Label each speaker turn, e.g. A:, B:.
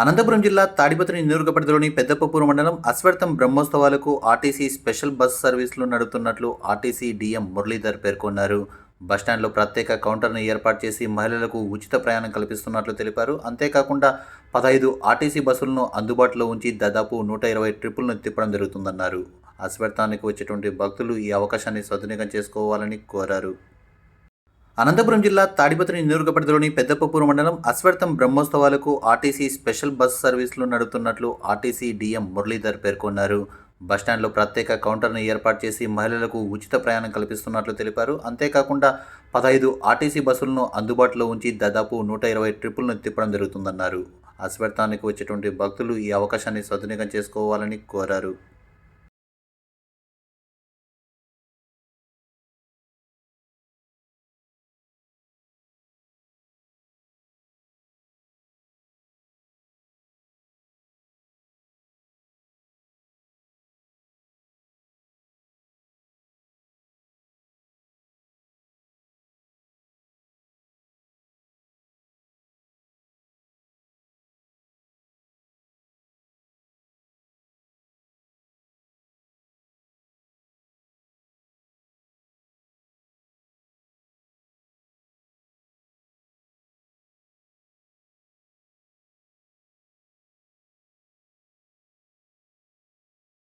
A: అనంతపురం జిల్లా తాడిపత్రి నియోజకవర్గంలోని పెద్దపప్పూరు మండలం అశ్వర్థం బ్రహ్మోత్సవాలకు ఆర్టీసీ స్పెషల్ బస్ సర్వీసులు నడుపుతున్నట్లు ఆర్టీసీ డీఎం మురళీధర్ పేర్కొన్నారు. బస్టాండ్లో ప్రత్యేక కౌంటర్ను ఏర్పాటు చేసి మహిళలకు ఉచిత ప్రయాణం కల్పిస్తున్నట్లు తెలిపారు. అంతేకాకుండా పదహైదు ఆర్టీసీ బస్సులను అందుబాటులో ఉంచి దాదాపు నూట ఇరవై ట్రిప్పులను తిప్పడం జరుగుతుందన్నారు. అశ్వర్థానికి వచ్చేటువంటి భక్తులు ఈ అవకాశాన్ని సద్వినియోగం చేసుకోవాలని కోరారు. అనంతపురం జిల్లా తాడిపత్రి నియోజకవర్గంలోని పెద్దపప్పూరు మండలం అశ్వర్థం బ్రహ్మోత్సవాలకు ఆర్టీసీ స్పెషల్ బస్ సర్వీసులు నడుపుతున్నట్లు ఆర్టీసీ డీఎం మురళీధర్ పేర్కొన్నారు. బస్టాండ్లో ప్రత్యేక కౌంటర్ను ఏర్పాటు చేసి మహిళలకు ఉచిత ప్రయాణం కల్పిస్తున్నట్లు తెలిపారు. అంతేకాకుండా పదహైదు ఆర్టీసీ బస్సులను అందుబాటులో ఉంచి దాదాపు నూట ఇరవై ట్రిప్పులను తిప్పడం జరుగుతుందన్నారు. అశ్వర్థానికి వచ్చేటువంటి భక్తులు ఈ అవకాశాన్ని సద్వినియోగం చేసుకోవాలని కోరారు.